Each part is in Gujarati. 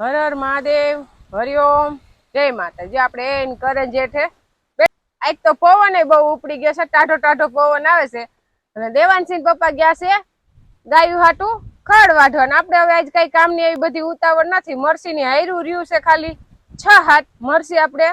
હર હર મહાદેવ હરિઓમ જય માતાજી. આપણે એન કરે જેઠે બે- આજ તો પવન બહુ ઉપડી ગયો છે. ટાઢો ટાઢો પવન આવે છે. અને દેવાનસિંહ પપ્પા ગયા છે ગાયું હાટું ખડ વાઢવાનું. આપણે હવે આજ કઈ કામની એવી બધી ઉતાવળ નથી. મરસીની હાયરું રહ્યું છે ખાલી. છ હાથ મરસી આપણે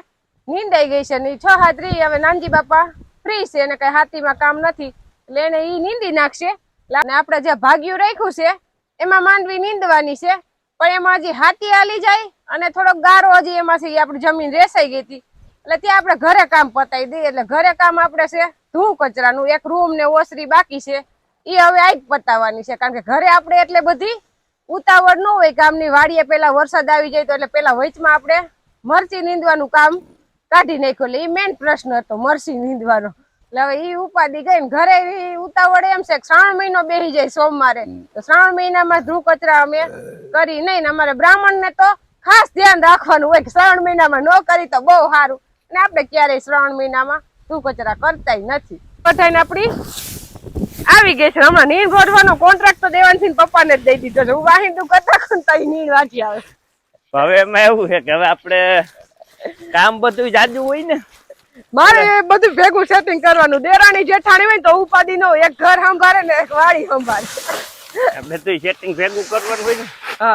નીંદાઈ ગઈ છે ને છ હાથ રહી. હવે નાનજી બાપા ફ્રી છે અને કઈ હાથીમાં કામ નથી. એટલે એને ઈ નીંદી નાખશે. અને આપણે જે ભાગ્યું રાખ્યું છે, એમાં માંડવી નીંદવાની છે. પણ એમાં હજી હાથી હાલી જાય અને થોડોક ગારો હજી એમાંથી આપણી જમીન રેસાઈ ગઈ હતી. એટલે ત્યાં આપણે ઘરે કામ પતાવી દઈએ. એટલે ઘરે કામ આપણે છે ધૂ કચરાનું એક રૂમ ને ઓસરી બાકી છે. એ હવે આજ પતાવવાની છે. કારણ કે ઘરે આપણે એટલે બધી ઉતાવળ ન હોય કામની વાડીએ પેલા વરસાદ આવી જાય તો એટલે પેલા વચમાં આપણે મરચી નીંદવાનું કામ કાઢી નાખ્યું. એટલે એ મેઇન પ્રશ્ન હતો, મરચી નીંદવાનો. એટલે હવે ઈ ઉપાધિ ગઈ ને ઘરે ઈ એમ છે શ્રાવણ મહિનો બેસી જાય સોમવારે. તો શ્રાવણ મહિનામાં ધ્રુવ કચરા અમે કરી નહીં ને અમારે બ્રાહ્મણ ને તો ખાસ ધ્યાન રાખવાનું હોય કે શ્રાવણ મહિનામાં ન કરી તો બહુ સારું. અને આપણે ક્યારેય શ્રાવણ મહિનામાં ધ્રુવ કચરા કરતાય નથી. બધાને આપણી આવી ગઈ છે. હમણાં નીણ કોન્ટ્રાક્ટ તો દેવાનસિંહ પપ્પાને જ દઈ દીધો છે. હું વાહિંદુ કરતા કરું નીણ વાંચી આવે હવે એમાં એવું છે કે હવે આપણે કામ બધું જાજુ હોય ને મારે બધું ભેગું સેટિંગ કરવાનું. દેરાણી જેઠાણી હોય તો ઉપાદી નો એક ઘર સંભાળે ને એક વાડી સંભાળે. બધું સેટિંગ ભેગું કરવાનું હોય ને.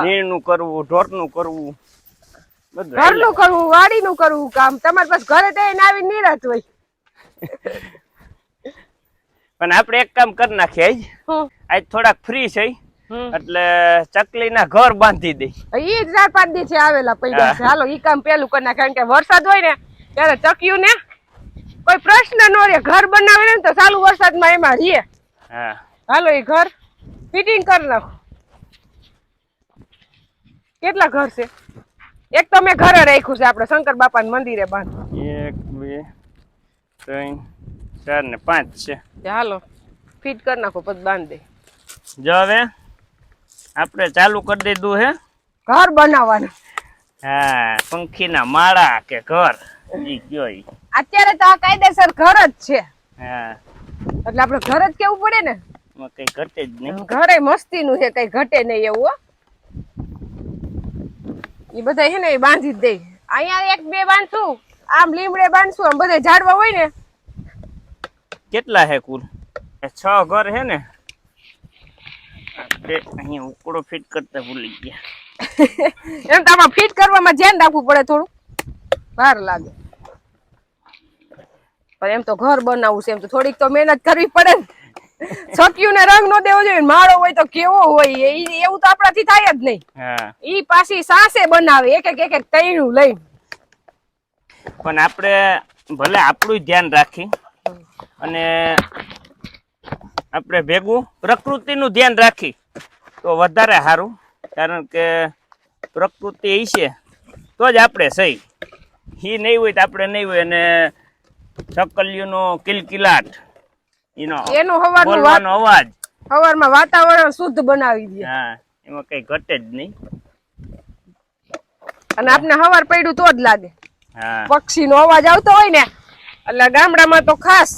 નીણનું કરવું ઢોરનું કરવું. ઘરનું કરવું વાડીનું કરવું કામ. તમારી પાસે ઘરે એને આવી નિરાત હોય. પણ આપણે એક કામ કરી નાખીએ આજ. આજ થોડાક ફ્રી છે. એટલે ચકલી ના ઘર બાંધી દઈ. ઈ ચાર પાંચ દિવસે આવેલા પૈસા હાલો ઈ કામ પેલું કરી નાખે. કારણ કે વરસાદ હોય ને ત્યારે ચક્યું ને કોઈ પ્રશ્ન ન રહે. ઘર બનાવે ને તો ચાલુ વરસાદમાં એમાં રહીએ. હા. હાલો એ ઘર ફિટિંગ કરી નાખો. કેટલા ઘર છે? એક તો મેં ઘરે રાખ્યું છે આપણે શંકર બાપા મંદિરે બાંધ. એક બે ત્રણ ચાર ને પાંચ છે. હાલો ફિટ કરી નાખો પછી બાંધ દે. જો હવે આપણે ચાલુ કરી દીધું હે. ઘર બનાવવાનું. હા પંખીના માળા કે ઘર. ઈ ઈ. અત્યારે તો આ કાયદેસર ઘર જ છે. હા. એટલે આપણે ઘર જ કેવું પડે ને? કઈ ઘટે જ નહીં. ઘરે મસ્તીનું છે કઈ ઘટે નહીં એવું હો. એ બધા છે ને એ બાંધી જ દે. અહીંયા એક બે બાંધશું આમ લીમડે બાંધશું આમ બધે ઝાડવા હોય ને. કેટલા હે કુલ? છ ઘર હે ને. આપણે અહીંયા ઉકળો ફિટ કરતા ભૂલી ગયા. એમ તો આમાં ફિટ કરવામાં ધ્યાન રાખવું પડે થોડું. વાર લાગે. પણ એમ તો ઘર બનાવવું છે એમ તો થોડીક તો મહેનત કરવી પડે ને. છકિયું ને રંગ નો દેવો જોઈએ માળો હોય તો કેવો હોય એવું તો આપણાથી થાય જ નહીં. ઈ પાછી સાસે બનાવે એક એક એક એક તૈણું લઈ પણ આપણે ભલે આપણું ધ્યાન રાખી અને આપણે ભેગું પ્રકૃતિનું ધ્યાન રાખી તો વધારે સારું. કારણ કે પ્રકૃતિ એ છે તો જ આપણે સહી. એ નહીં હોય તો આપણે નહીં હોય અને ચકલીઓનો કિલકિલાટ. એનો બોલવાનો અવાજ. સવારમાં વાતાવરણ શુદ્ધ બનાવી દે. હા એમાં કઈ ઘટે જ નહીં. અને આપને હવાર પડ્યું તો જ લાગે. હા. પક્ષીનો અવાજ આવતો હોય ને એટલે ગામડામાં તો ખાસ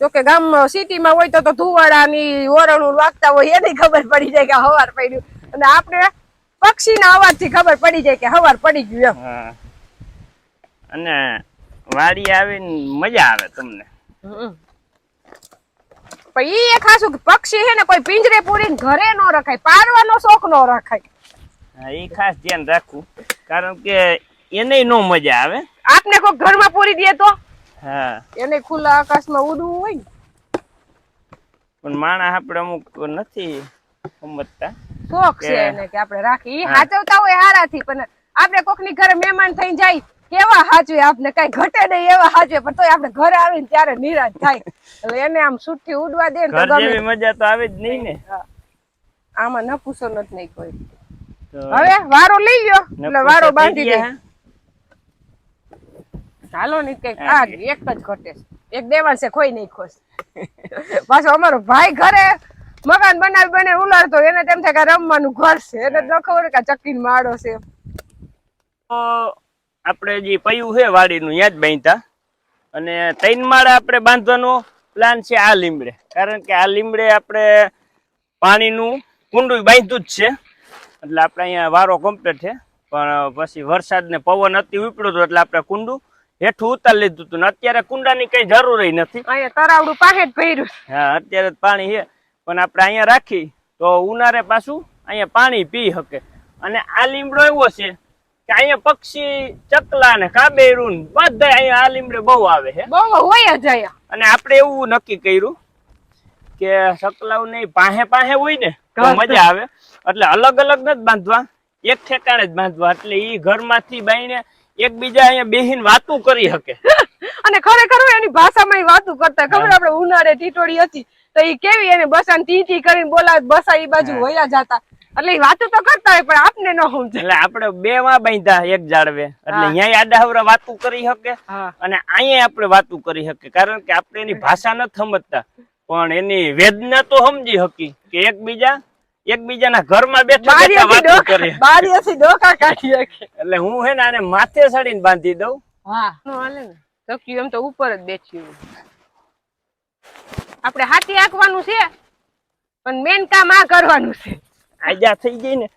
જો કે ગામ સિટીમાં હોય તો તો ધુવાડાની ઓરણું વાગતા હોય એની ખબર પડી જાય કે હવાર પડ્યું. અને આપણે પક્ષીના અવાજથી ખબર પડી જાય કે હવાર પડી ગયું એમ. અને વાડી આવીને મજા આવે તમને. પણ ઈ એ ખાસું કે પક્ષી હે ને કોઈ પિંજરે પૂરીને ઘરે ન રખાય પારવાનો શોખ ન રખાય. હા એ ખાસ ધ્યાન રાખવું. કારણ કે એને નો મજા આવે. આપને કોઈ ઘરમાં પૂરી દે તો? હા. એને ખુલ્લા આકાશમાં ઉડવું હોય ને. પણ માણસ આપણે અમુક નથી સમજતા. શોખ છે એને કે આપણે રાખી ઈ. હાચવતા હોય હારાથી પણ આપણે કોકની ઘરે મહેમાન થઈ જાય કેવા હાચવે આપને કઈ ઘટે નહીં એવા હાચવે પણ તોય આપણે ઘરે આવીને ત્યારે નિરાશ થાય. એટલે એને આમ સુટકી ઉડવા દે ને તો ગમે. મજા તો આવે જ નહીં ને. આમાં નપુસો નથી નહીં કોઈ હવે વારો લઈ ગયો એટલે વારો બાંધી દે. ચાલો ની કંઈક આ એક જ ઘટે એક એક છે કોઈ નહીં ખોશ. પાછો અમારો ભાઈ ઘરે મકાન બનાવી બને ઉલાડતો એને તેમ થાય કે રમવાનું ઘર છે. એને જ ન ખબર કે ચક્કી માળો છે. આપણે જે પયું છે વાડીનું ત્યાં જ બાંધતા અને ત્રણ માળા આપણે બાંધવાનો પ્લાન છે આ લીમડે. કારણ કે આ લીમડે આપણે પાણીનું કુંડું બાંધ્યું જ છે. એટલે આપણે અહીંયા વારો કમ્પ્લીટ છે. પણ પછી વરસાદ ને પવન અતિ ઉપડ્યું હતું એટલે આપણે કુંડું હેઠું ઉતાર લીધું હતું. અત્યારે કુંડાની કઈ જરૂર નથી. તરાવડું પાસે જ ભર્યું હા અત્યારે પાણી છે. પણ આપણે અહીંયા રાખી તો ઉનાળે પાછું અહીંયા પાણી પી શકે. અને આ લીમડો એવો છે કે અહીંયા પક્ષી ચકલા ને કાબેરું બધા અહીંયા આ બહુ આવે છે બહુ હોય જ અહીંયા. અને આપણે એવું નક્કી કર્યું કે સકલાવ નહીં પાહે પાહે હોય ને તો. મજા આવે. એટલે અલગ અલગ નથી બાંધવા. એક ઠેકાણે જ બાંધવા. એટલે ઈ ઘરમાંથી બાઈને એકબીજા અહીંયા બેહીને વાતું કરી શકે. અને ખરેખર એની ભાષામાં વાતું કરતા. ખબર આપણે ઉનાળે ટીટોડી હતી તો એ કેવી એને બસાને ટીટી કરીને બોલાવે બસા ઈ બાજુ. વયા જતા. એટલે વાતો તો કરતા હોય પણ આપને ન સમજે. એટલે આપણે બે માં બાંધ્યા એક જાળવે. એટલે અહીંયા આડાહવરા વાતું કરી શકે અને અહીંયા આપણે વાતું કરી શકે કારણ કે આપણે એની ભાષા ન સમજતા. પણ એની વેદના તો સમજી હકી કે એકબીજા એકબીજાના ઘરમાં બેઠા બેઠા વાતો ડોકા બારીએથી ડોકા કાઢી શકે એટલે હું હે ને આને માથે ચડીને બાંધી દઉં. હા. હાલે ને. ચક્યું એમ તો ઉપર જ બેઠ્યું આપણે હાથી આંકવાનું છે પણ મેન કામ આ કરવાનું છે. આજા થઈ ગઈ ને.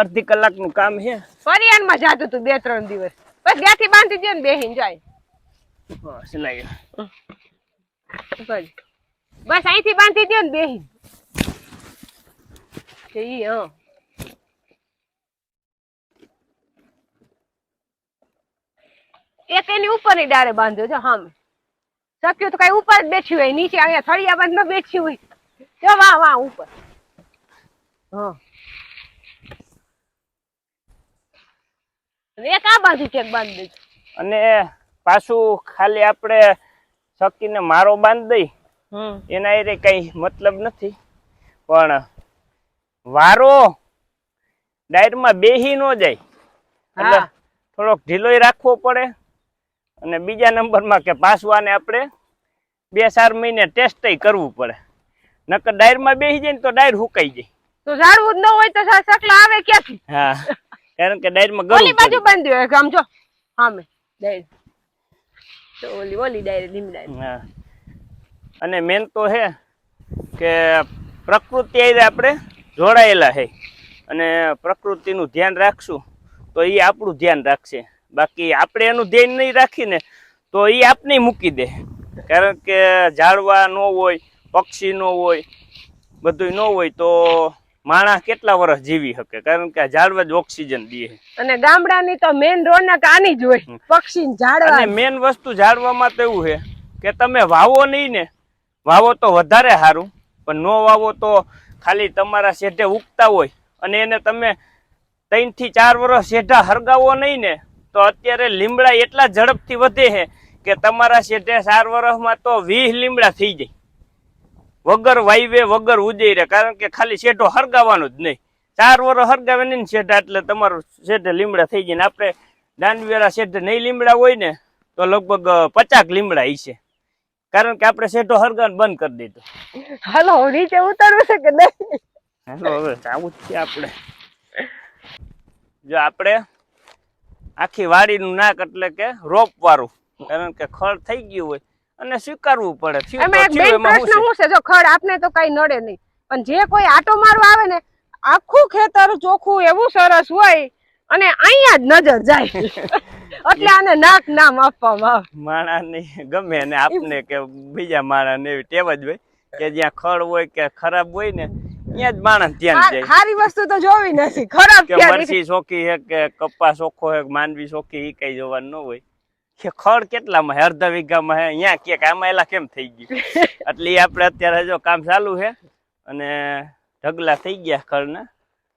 અડધી કલાકનું કામ છે ફરિયાણમાં જાતું તું બે ત્રણ દિવસ. બસ ત્યાંથી બાંધી દે ને બેહીને જાય. બસ લઈ બસ. બસ અહીંથી બાંધી દે ને બેહીને. કે ઈ હા. એક એની ઉપરની ડાળે બાંધ્યો છે હામે. શક્યું તો કઈ ઉપર જ બેઠી હોય નીચે અહીંયા થળિયા બાંધ ન બેઠી હોય. જો વાહ વાહ ઉપર. એક આ બાજુ ક્યાંક બાંધી દેજો અને પાછું ખાલી આપણે શકીને મારો બાંધ દઈ. એના એ કઈ મતલબ નથી. પણ વારો ડાયરમાં બેહી ન જાય. એટલે થોડોક ઢીલોય રાખવો પડે. અને બીજા નંબરમાં કે પાસવાને આપણે બે ચાર મહિને ટેસ્ટ કરવું પડે. નકર ડાયરમાં બેસી જાય ને તો ડાયર હુકાઈ જાય. તો ઝાડવું જ ન હોય તો સકલા આવે ક્યાંથી? હા. કારણ કે ડાયરમાં ઓલી બાજુ બાંધી હોય આમ જો. સામે ડાયરી. તો ઓલી ઓલી ડાયરી ધીમી ડાયરી. હા. અને મેન તો હે કે પ્રકૃતિ આવી આપણે જોડાયેલા હે. અને પ્રકૃતિનું ધ્યાન રાખશું તો એ આપણું ધ્યાન રાખશે. બાકી આપણે એનું ધ્યાન નહીં રાખીને તો એ આપને મૂકી દે. કારણ કે ઝાડવા ન હોય પક્ષી ન હોય બધું ન હોય તો માણસ કેટલા વર્ષ જીવી શકે? કારણ કે ઝાડવા જ ઓક્સિજન દે અને ગામડાની તો મેન રોનક આની જ હોય. પક્ષી ઝાડવા. અને મેન વસ્તુ ઝાડવામાં તો એવું છે કે તમે વાવો નહીં ને વાવો તો વધારે સારું પણ નો વાવો તો ખાલી તમારા શેઢે ઉગતા હોય. અને એને તમે ત્રણથી ચાર વર્ષ શેઢા હરગાવો નહીં ને તો અત્યારે લીમડા એટલા ઝડપથી વધે છે કે તમારા શેઢે ચાર વર્ષમાં તો વીસ લીમડા થઈ જાય. વગર વાઈવે વગર ઉજઈ રહે કારણ કે ખાલી શેઢો હરગાવાનો જ નહીં. ચાર વર હરગાવે નહીં શેઢા એટલે તમારું શેઢે લીમડા થઈ જાય ને આપણે દાંડવેરા શેઢે નહીં લીમડા હોય ને તો લગભગ પચાક લીમડા હશે. કારણ કે આપણે શેઢો હરગાવાનું બંધ કરી દીધો. હાલો નીચે ઉતારવું છે કે નહીં? હાલો હવે આવું જ છે આપણે. જો આપણે આખી વાડીનું નાક એટલે કે રોપ વાળું કારણ કે ખડ થઈ ગયું હોય અને સ્વીકારવું પડે. એમાં એક બેન પ્રશ્ન શું છે? જો ખડ આપને તો કઈ નડે નહીં. પણ જે કોઈ આટો મારવા આવે ને આખું ખેતર ચોખ્ખું એવું સરસ હોય અને અહીંયા જ નજર જાય. એટલે આને નાક નામ આપવામાં આવે. માણસને ગમે ને આપને કે બીજા માણસને એવી ટેવ જ હોય કે જ્યાં ખડ હોય કે ખરાબ હોય ને ત્યાં જ માણસ ધ્યાન જાય. સારી વસ્તુ તો જોવી નથી. ખરાબ કે મરસી ચોખ્ખી હે કે કપ્પા ચોખ્ખો હે માનવી ચોખ્ખી એ કઈ જોવાનું ન હોય. કે ખડ કેટલામાં છે? અડધા વીઘામાં છે? અહીંયા કે આમાં એલા કેમ થઈ ગયું? એટલે આપણે અત્યારે જો કામ ચાલુ છે અને ઢગલા થઈ ગયા ખડના.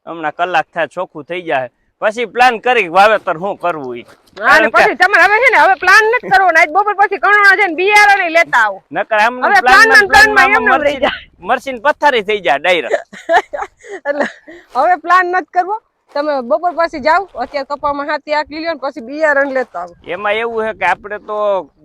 હમણાં કલાક થાય ચોખ્ખું થઈ જાય. પછી પ્લાન કરી વાવેતર શું કરવું ઈ? અને પછી તમારે હવે છે ને હવે પ્લાન નથી કરવો. ને આજ બપોર પછી કણોણા છે ને બિયારણ લેતા આવો. નકર આમ હવે પ્લાનમાં ને પ્લાનમાં એમનેમ રહી મરસી મરસીન પથ્થારી થઈ જાય ડાયરેક્ટ. એટલે હવે પ્લાન નથી કરવો. તમે બપોર પછી જાઓ અત્યારે કપામાં હાથી આંકી લ્યો ને પછી બિયારણ લેતા આવો. એમાં એવું છે કે આપણે તો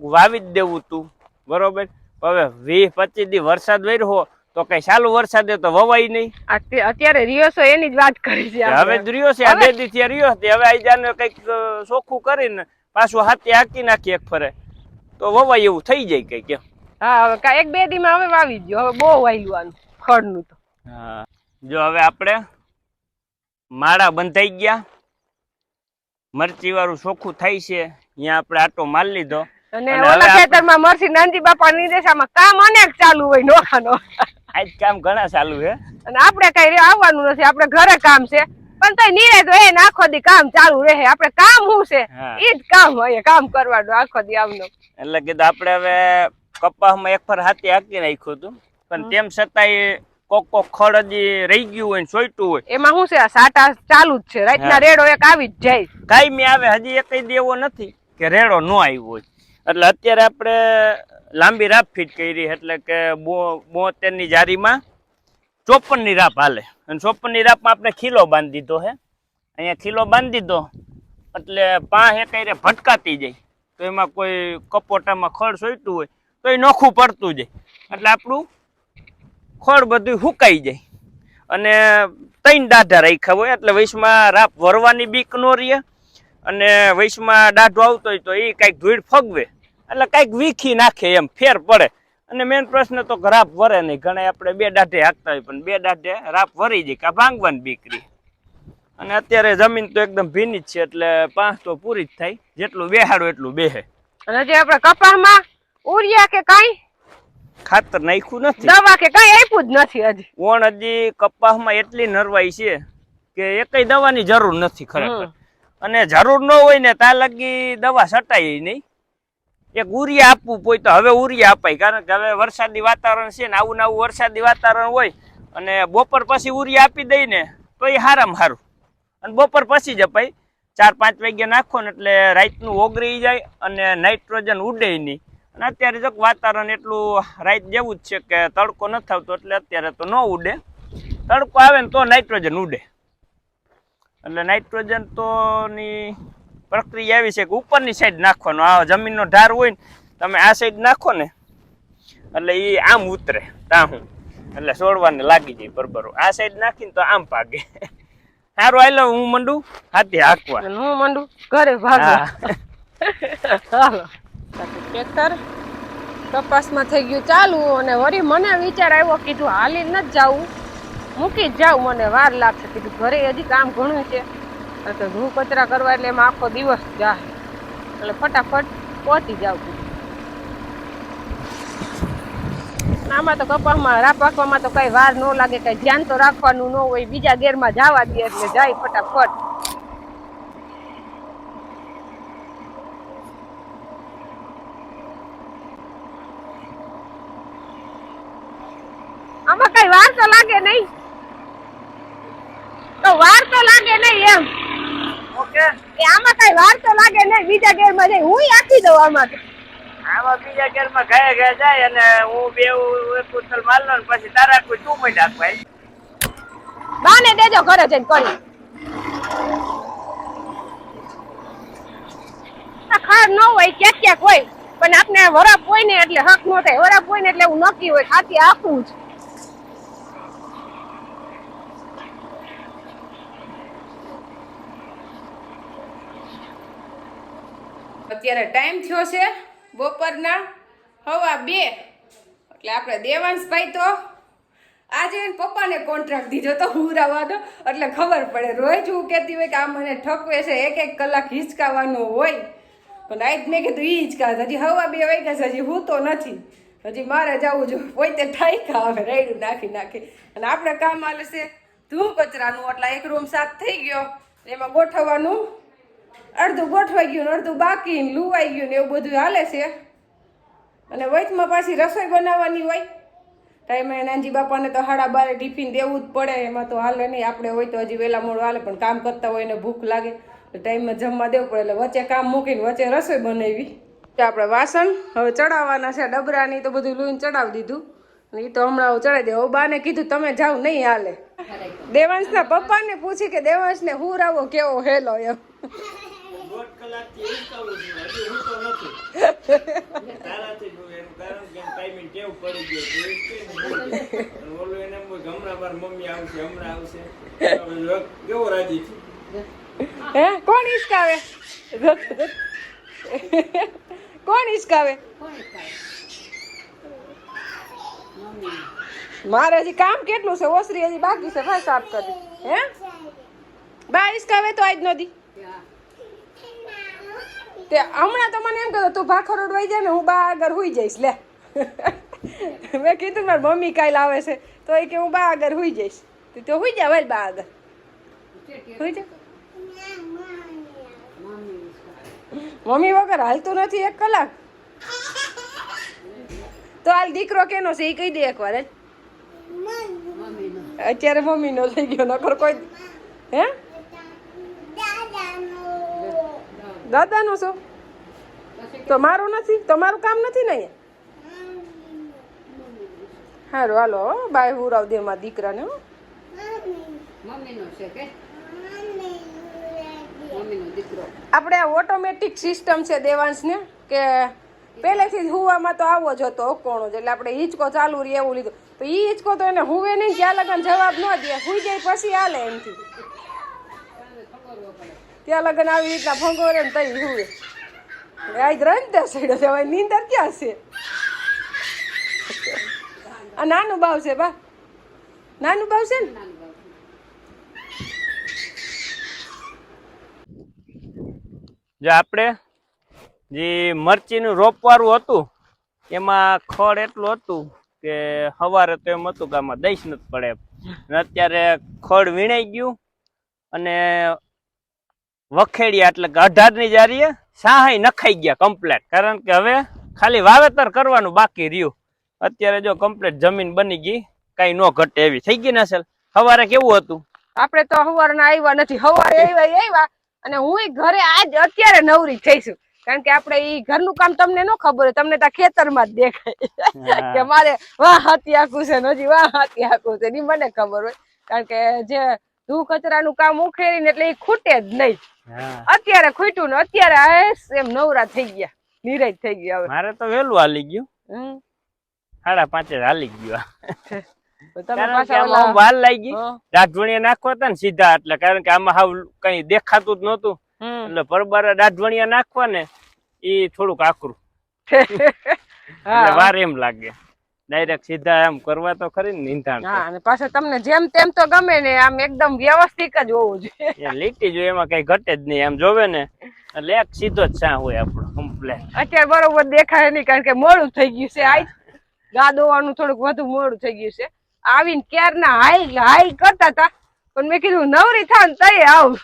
વાવી જ દેવું તું બરોબર? હવે વીસ પચીસ દી વરસાદ વર્યો તો કઈ ચાલુ વરસાદ તો વવાય નહીં. અત્યારે રિયોસો એની જ વાત કરી છે હવે રહ્યો છે આ બે દી થી રિયો હતી હવે આઈજાને કંઈક ચોખ્ખું કરીને પાછું હાથી હાકી નાખી એક ફરે. તો વવાય એવું થઈ જાય કઈ કે હા હવે એક બે દી માં હવે વાવી જ ગયો હવે બહુ વાયલું આનું નું તો. હા. જો હવે આપણે માળા બંધાઈ ગયા. મરચી વાળું ચોખ્ખું થાય છે. અહીંયા આપણે આટો માલ લીધો. અને અને ઓલા ખેતરમાં મરસી નાનજી બાપા નિર્દેશામાં કામ અનેક ચાલુ હોય નોખા નોખા આજ કામ ઘણા ચાલુ છે. અને આપણે કઈ આવવાનું નથી આપણે ઘરે કામ છે. પણ તો નીરે તો એ આખો દી કામ ચાલુ રહે. આપણે કામ શું છે. જ કામ હોય કામ કરવાનું આખો દી આવનું. એટલે કીધું આપણે હવે કપાસમાં એક ફર હાથે હાકી નાખ્યું હતું. પણ તેમ છતાંય કોક કોક ખડ હજી રહી ગયું હોય ને સોયટું હોય. એમાં શું છે? આ સાટા ચાલુ જ છે. રાતના. રેડો એક આવી જ જાય. કાંઈ આવે હજી એકઈ દેવો નથી કે રેડો ન આવ્યો હોય. એટલે અત્યારે આપણે લાંબી રાફ ફીટ કરી એટલે કે બો બોતેરની જારીમાં ચોપનની રાફ હાલે. અને ચોપનની રાફમાં આપણે ખીલો બાંધી દીધો હે. અહીંયા ખીલો બાંધી દીધો. એટલે પાંચ એકાઈ રે ભટકાતી જાય. તો એમાં કોઈ કપોટામાં ખડ સોયટું હોય તો એ નોખું પડતું જાય. એટલે આપણું ખડ બધું હુકાઈ જાય. અને ત્રણ દાઢા રાખ્યા હોય, એટલે વૈશમાં રાપ વરવાની બીક નો રહે. અને વૈશમાં દાઢો આવતો હોય તો એ કાંઈક ધૂળ ફગવે. એટલે કાંઈક વીખી નાખે એમ, ફેર પડે. અને મેન પ્રશ્ન તો રાપ વરે નહીં. ઘણા આપણે બે દાઢે હાંકતા હોય, પણ બે દાઢે રાપ વરી જાય, કાં ભાંગવાની બીકરી અને અત્યારે જમીન તો એકદમ ભીની જ છે, એટલે પાંચ તો પૂરી જ થાય. જેટલું બેહાડો એટલું બેહે. અને જે આપણે કપાસમાં ઉરિયા કે કઈ? ખાતર નાખ્યું નથી. દવા કે કઈ આપ્યું જ નથી હજી. ઓણ હજી કપાસમાં એટલી નરવાઈ છે કે એકય દવાની જરૂર નથી ખરેખર. અને જરૂર ન હોય ને ત્યાં લગી દવા છટાય નહીં. એક ઉરિયા આપવું હોય તો હવે ઉરિયા અપાય. કારણ કે હવે વરસાદી વાતાવરણ છે ને આવું ને આવું વરસાદી વાતાવરણ હોય અને બપોર પછી ઉરિયા આપી દઈ ને તો એ હારામાં સારું અને બપોર પછી જ અપાય. ચાર પાંચ વાગ્યા નાખો ને એટલે રાતનું ઓગળી જાય અને નાઇટ્રોજન ઉડે નહીં. અને અત્યારે જો વાતાવરણ એટલું રાઈત જેવું જ છે કે તડકો નથી આવતો એટલે અત્યારે તો ન ઉડે. તડકો આવે ને તો નાઇટ્રોજન ઉડે. એટલે નાઇટ્રોજન તો ની પ્રક્રિયા એવી છે કે ઉપરની સાઈડ નાખવાનો. આ જમીનનો ઢાર હોય ને તમે આ સાઈડ નાખો ને એટલે એ આમ ઉતરે તાહું. એટલે છોડવાને લાગી જાય બરોબર આ સાઈડ નાખીને તો આમ ભાગે. સારું આયલો હું મંડું? હાથી હાંકવા. હું મંડું? ઘરે ભાગવા હાલો. ટ્રેક્ટર કપાસમાં થઈ ગયું ચાલુ અને વળી મને વિચાર આવ્યો કીધું હાલી નથી જાવું. મૂકી જ જાઉં, મને વાર લાગશે. કીધું, ઘરે હજી કામ ઘણું છે. કે ઘૂ કચરા કરવા એટલે એમાં આખો દિવસ જાય એટલે ફટાફટ પહોંચી જાવ આમાં તો કપાસમાં રા પાકવામાં તો કઈ વાર ન લાગે, કઈ ધ્યાન તો રાખવાનું ન હોય. બીજા ગેરમાં જવા દે એટલે જાય ફટાફટ. આમાં કઈ વાર તો લાગે નહીં. તો વાર તો લાગે નહીં એમ. ઓકે. એ આમાં કઈ વાર તો લાગે નહીં. બીજા ગેરમાં જઈ હું આખી દઉં આમાં તો. આમાં બીજા ગેરમાં ગયા ગયા જાય અને હું બે ઉથલ માર ને પછી તારા કોઈ તું મય નાખવાય બાને દેજો ઘરે જઈને કરી. ખર ખાર ન હોય ક્યાંક ક્યાંક હોય. પણ આપને વરાપ હોય ને એટલે હક ન થાય. વરાપ હોય ને એટલે એવું નક્કી હોય. ખાતી આપવું જ. અત્યારે ટાઈમ થયો છે બપોરના હવા બે. એટલે આપણે દેવાંશભાઈ તો આજે પપ્પાને કોન્ટ્રાક્ટ દીધો તો હું રાવાનો એટલે ખબર પડે, રોજ હું કહેતી હોય કે આ મને ઠકવે છે, એક એક કલાક હિંચકાવાનું હોય. પણ આજ મેં કીધું એ હિંચકા હજી હવા બે વાગ્યા છે, હજી હું તો નથી. હજી મારે જવું જોઈએ પોતે ઠાઈકા આવે, રેડું નાખી નાખી. અને આપણે કામ હાલે છે ધૂ કચરાનું એટલે એક રૂમ સાફ થઈ ગયો. એમાં ગોઠવવાનું અડધું ગોઠવાઈ ગયું ને અડધું બાકી ને લુવાઈ ગયું ને એવું બધું હાલે છે. અને વચમાં પાછી રસોઈ બનાવવાની હોય. ટાઈમે નાનજી બાપાને તો હાડા બારે ટિફિન દેવું જ પડે, એમાં તો હાલે નહીં. આપણે હોય તો હજી વહેલા મોડું હાલે, પણ કામ કરતા હોય ને ભૂખ લાગે. તો ટાઈમમાં જમવા દેવું પડે, એટલે વચ્ચે કામ મૂકીને વચ્ચે રસોઈ બનાવી. તો આપણે વાસણ હવે ચડાવવાના છે, ડબરાની તો બધું લૂઈને ચડાવી દીધું. એ તો હમણાં હું ચડાવી દે. હવે બાને કીધું તમે જાઓ નહીં હાલે. દેવાંશના પપ્પાને પૂછી કે દેવાંશને હું રાવો કેવો હેલો એમ. હું તો નથી. તારાથી જ હું એનું કારણ કે ટાઈમિંગ ટેવ પડી ગયો તો એ જ કે ને હું જ. અને ઓલું એને એમ હોય કે હમણાં મારી મમ્મી આવશે હમણાં આવશે. હવે જો કેવો રાજી છું. હે? કોણ હિસકાવે કોણ હિસકાવે મારે હજી કામ કેટલું છે? ઓસરી હજી બાકી છે ભાઈ સાફ કરી. હે? બા હિસકાવે તો આજ નદી તે હમણાં તો મને એમ કહેતો તું ભાખર ઉડવાઈ જાય ને હું બા આગળ હુઈ જઈશ લે. મેં કીધું મારી મમ્મી કાલ આવે છે. તો એ કે હું બા આગળ હુઈ જઈશ. તો તો હુઈ જા ભાઈ બા આગળ. હુઈ જા. મમ્મી વગર હાલતું નથી એક કલાક. તો હાલ દીકરો કેનો છે એ કહી દે એકવાર જ અત્યારે મમ્મી નો થઈ ગયો નકર કોઈ હે? દાદાનો શું? તો મારું નથી તમારું કામ નથી ને સારું હાલો હો, બાય હુરાવ દે મારા દીકરાને હો. મમ્મીનો છે કે? મમ્મીનો દીકરો. આપણે આ ઓટોમેટિક સિસ્ટમ છે દેવાંશને કે પહેલેથી જ હુવામાં તો આવો જ હતો ઓકોણો એટલે આપણે હિંચકો ચાલુ રહી એવું લીધું. તો એ હિંચકો તો એને હુવે નહીં, ત્યાં લગન જવાબ ન દે. હુઈ જાય પછી હાલે એમથી. ત્યાં લગન આવી રીતના ફંગોરે ને તઈ હુવે. આજ રન ત્યાં જવાય નીંદર ક્યાં છે? આ નાનું બાવ છે, બા. નાનું બાવ છે ને? જે આપણે જે મરચીનું રોપવાળું હતું, એમાં ખડ એટલું હતું કે સવારે તો એમ હતું કે આમાં દઈશ નથી પડે અત્યારે ખડ વીણાઈ ગયું અને વખેડિયા એટલે કે અઢારની જારીએ સાહાઈ નખાઈ ગયા કમ્પ્લેટ કારણ કે હવે ખાલી વાવેતર કરવાનું બાકી રહ્યું. અત્યારે જો કમ્પ્લેટ જમીન બની ગઈ, કઈ ન ઘટે એવી. થઈ ગઈ ને અસલ? સવારે કેવું હતું? આપણે તો સવારના આવ્યા નથી. સવારે આવ્યા આવ્યા અને હું ઘરે આજ અત્યારે નવરી થઈશું. કારણ કે આપણે ઈ ઘરનું કામ તમને ન ખબર હોય તમને ખેતર ખેતરમાં જ દેખાય. કે મારે વાહ હાથી આખું છે નજી વાહ હાથી આખું છે ઈ મને ખબર હોય. કારણ કે જે ધૂ કચરાનું કામ ઉખેરીને એટલે એ ખૂટે જ નહીં. અત્યારે ખૂટ્યું ને અત્યારે એમ નવરા થઈ ગયા નિરાજ થઈ ગયા હવે. મારે તો વહેલું હાલી ગયું. સાડા પાંચે હાલી ગયું વાર લાગી. હં, નાખવા હતા ને સીધા એટલે કારણ કે આમાં હાવ કઈ દેખાતું જ નતું. એટલે પરબારા દાઢવણિયા નાખવા ને એ થોડુંક આકરું. વાર એમ લાગે. ડાયરેક્ટ સીધા એમ કરવા તો ખરી નિંધાણ હા અને પાછા તમને જેમ તેમ તો ગમે ને આમ એકદમ વ્યવસ્થિત જ હોવું જોઈએ. લીટી જો એમાં કઈ ઘટે જ નહીં. એમ જોવે ને એટલે એક સીધો જ સા હોય આપણો કમ્પ્લેટ અત્યારે બરોબર દેખાય નહીં કારણ કે મોડું થઈ ગયું છે આજ. ગા દોવાનું થોડુંક વધુ મોડું થઈ ગયું છે. આવીને ક્યારના હાઈ હાઈ કરતા હતા પણ મેં કીધું નવરી થાય ને તઈ આવું.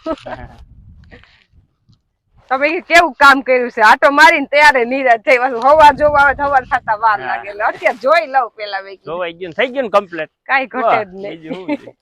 તમે કેવું કામ કર્યું છે? આટો મારીને ત્યારે નિરાશ થઈ પાછું હવાર જોવા આવે હવાર થતા વાર લાગે. એટલે અત્યારે જોઈ લઉં પેલા જોવાઈ ગયું થઈ ગયું કમ્પ્લીટ કાંઈ ઘટે જ નહીં?